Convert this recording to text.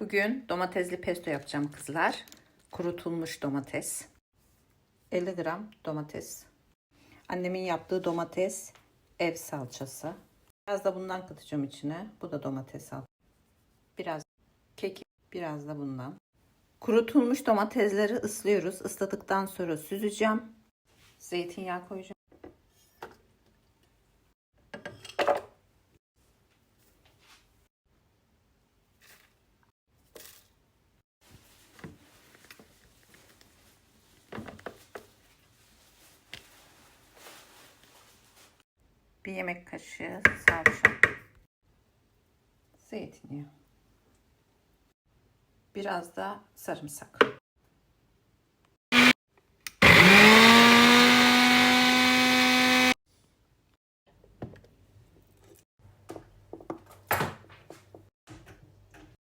Bugün domatesli pesto yapacağım kızlar. Kurutulmuş domates. 50 gram domates. Annemin yaptığı domates ev salçası. Biraz da bundan katacağım içine. Bu da domates salçası. Biraz kekik, biraz da bundan. Kurutulmuş domatesleri ıslıyoruz. Isladıktan sonra süzeceğim. Zeytinyağı koyacağım. Bir yemek kaşığı salça. Zeytinyağı. Biraz da sarımsak.